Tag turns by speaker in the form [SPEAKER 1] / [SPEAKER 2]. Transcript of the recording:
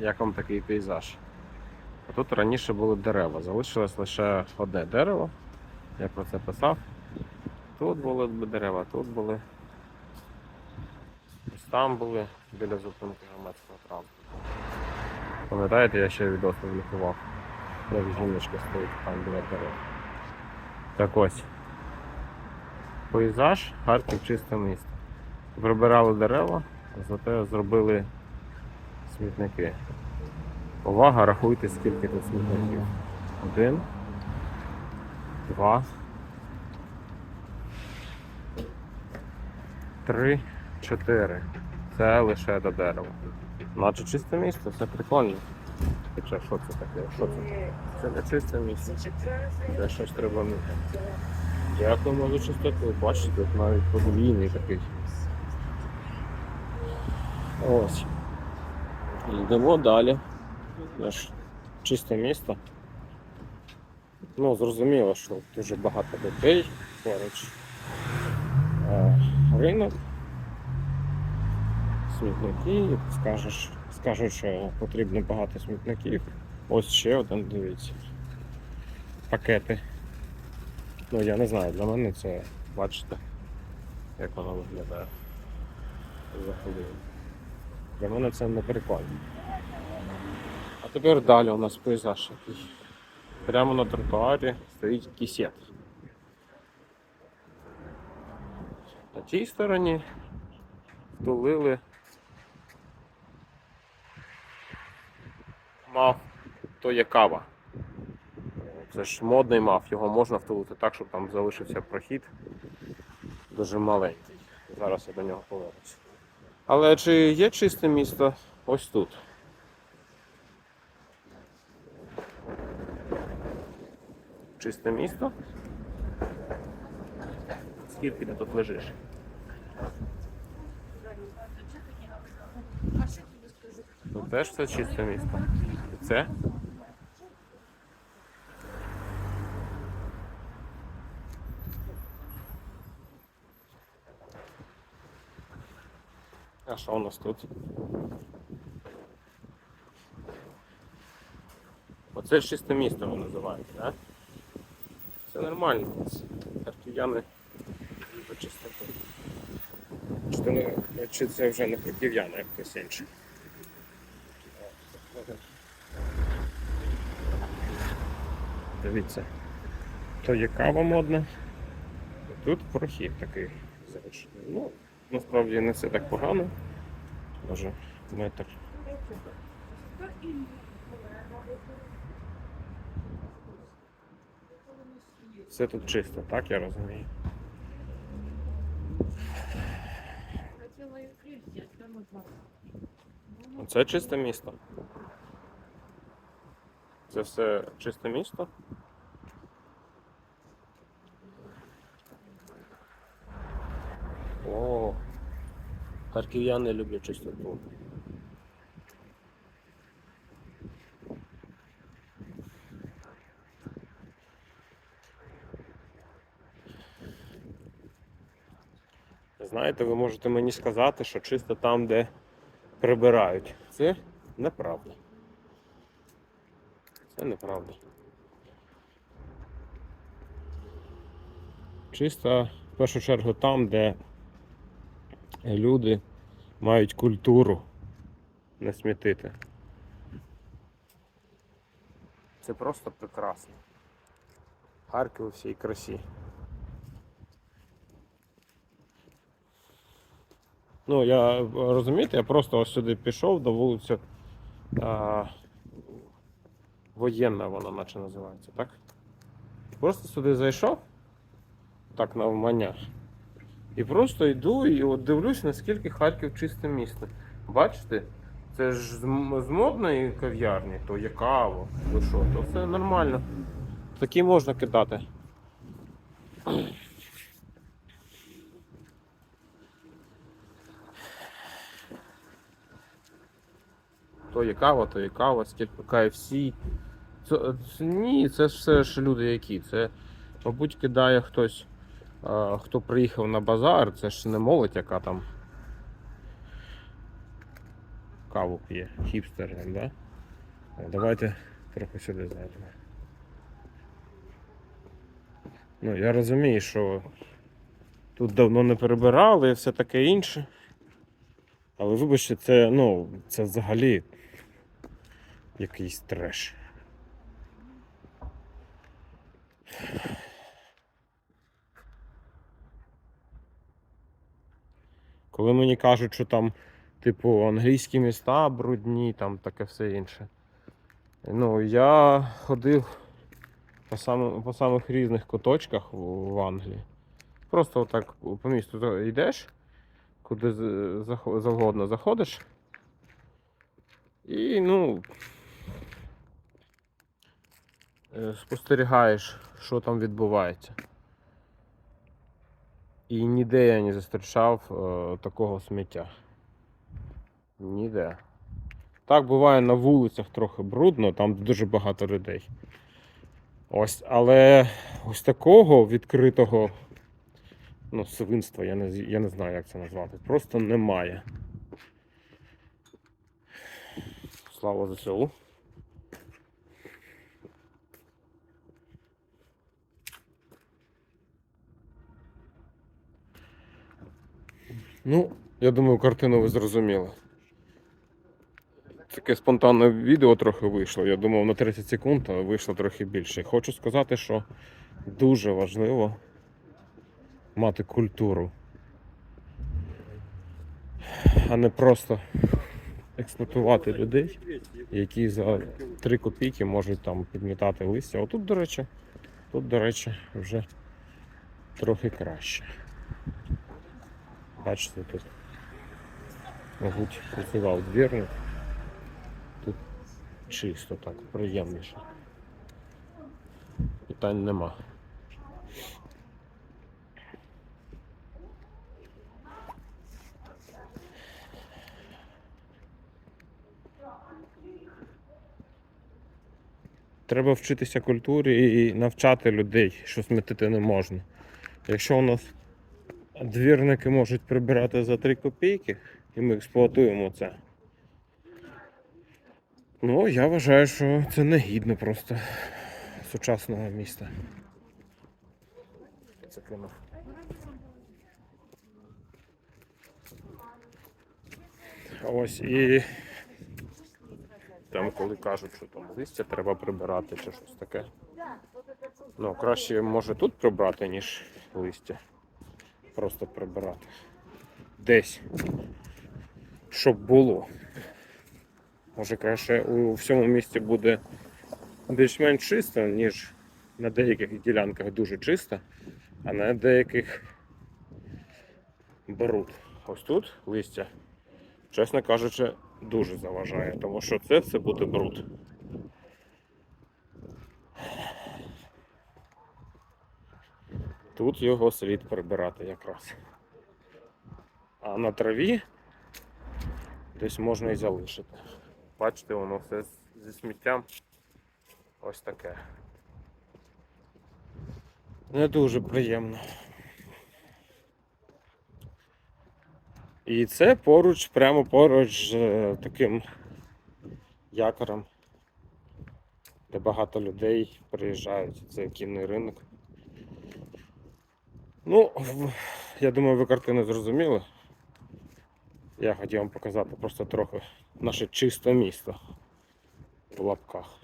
[SPEAKER 1] як вам такий пейзаж. А тут раніше були дерева, залишилось лише одне дерево. Я про це писав. Тут були дерева, тут були. Ось там були біля зупинки громадського транспорту. Пам'ятаєте, я ще відео публікував, жіночка стоїть там біля дерев. Так ось. Пейзаж, Харків чисте місто. Прибирали дерева, зате зробили смітники. Увага, рахуйте, скільки тут смітників. Один, два, три, чотири. Це лише до дерева. Наче чисте місто, це прикольно. Хоча що це таке? Що це? Це не чисте місце. Це щось треба мити. Дякуємо за чистоту. Бачите, тут навіть подвійний такий. Ось. Йдемо далі. Наш чисте місто. Ну, зрозуміло, що дуже багато людей поруч. Е, ринок. Смітники, скажеш, скажуть, що потрібно багато смітників. Ось ще один, дивіться. Пакети. Ну я не знаю, для мене це бачите, як воно виглядає. Взагалі. Для мене це не прикольно. А тепер далі у нас пейзаж. Прямо на тротуарі стоїть кісет. На тій стороні втулили мав, то є кава. Це ж модний мав, його можна втулити так, щоб там залишився прохід дуже маленький. Зараз я до нього повернуся. Але чи є чисте місто ось тут? Чисте місто? Скільки ти тут лежиш? Тут теж це чисте місто. Це? А що у нас тут? Оце чисте місто ви називаєте, так? Це нормально. Харків'яни люблять чистоту. Чи, чи це вже не харків'яни, а хтось інший? Дивіться. То є кава модна. Тут прохід такий залишений. Ну, насправді не все так погано. Може, метр. Все тут чисто, так я розумію. Оце чисте місто. Це все чисте місто. О, харків'яни люблять чистоту. Знаєте, ви можете мені сказати, що чисто там, де прибирають. Це неправда. Це неправда. Чисто в першу чергу там, де люди мають культуру не смітити. Це просто прекрасно. Харків у всій красі. Ну, я розумієте, я просто ось сюди пішов до вулиці а, воєнна вона наче називається, так? Просто сюди зайшов, так навмання. І просто йду і от дивлюсь, наскільки Харків чисте місто. Бачите? Це ж з, модної кав'ярні, то є кава, то що, то все нормально. Такі можна кидати. То є кава, то є кава, скільки KFC. Це, це, ні, це все ж люди які. Це, мабуть, кидає хтось, хто приїхав на базар, це ж не молодь, яка там каву п'є. Хіпстер, да? Давайте трохи сюди зайдемо. Ну, я розумію, що тут давно не перебирали і все таке інше. Але вибачте, це, ну, це взагалі якийсь треш. Коли мені кажуть, що там, типу, англійські міста брудні, там таке все інше. Ну, я ходив по, самим, по самих різних куточках в, в Англії. Просто отак по місту йдеш, куди завгодно заходиш. І, ну, е, спостерігаєш, що там відбувається. І ніде я не зустрічав е, такого сміття. Ніде. Так буває на вулицях трохи брудно, там дуже багато людей. Ось, але ось такого відкритого ну, свинства, я не, я не знаю, як це назвати. Просто немає. Слава ЗСУ. Ну, я думаю, картину ви зрозуміли. Таке спонтанне відео трохи вийшло. Я думав на 30 секунд, а вийшло трохи більше. Хочу сказати, що дуже важливо мати культуру, а не просто експлуатувати людей, які за 3 копійки можуть там підмітати листя. Отут, до речі, тут, до речі, вже трохи краще. Бачите, тут, мабуть, працював двірник. Тут чисто так, приємніше. Питань нема. Треба вчитися культурі і навчати людей, що смітити не можна. Якщо у нас двірники можуть прибирати за 3 копійки, і ми експлуатуємо це. Ну, я вважаю, що це негідно просто сучасного міста. Це кинув. Ось і там, коли кажуть, що там листя треба прибирати чи щось таке. Ну, краще може тут прибрати, ніж листя. Просто прибирати. Десь. Щоб було. Може краще у всьому місті буде більш-менш чисто, ніж на деяких ділянках дуже чисто, а на деяких беруть. Ось тут листя, чесно кажучи, дуже заважає, тому що це все буде бруд. Тут його слід прибирати якраз. А на траві десь можна і залишити. Бачите, воно все зі сміттям ось таке. Не дуже приємно. І це поруч, прямо поруч з е, таким якорем, де багато людей приїжджають. Це кінний ринок. Ну, я думаю, ви картину зрозуміли. Я хотів вам показати просто трохи наше чисте місто в лапках.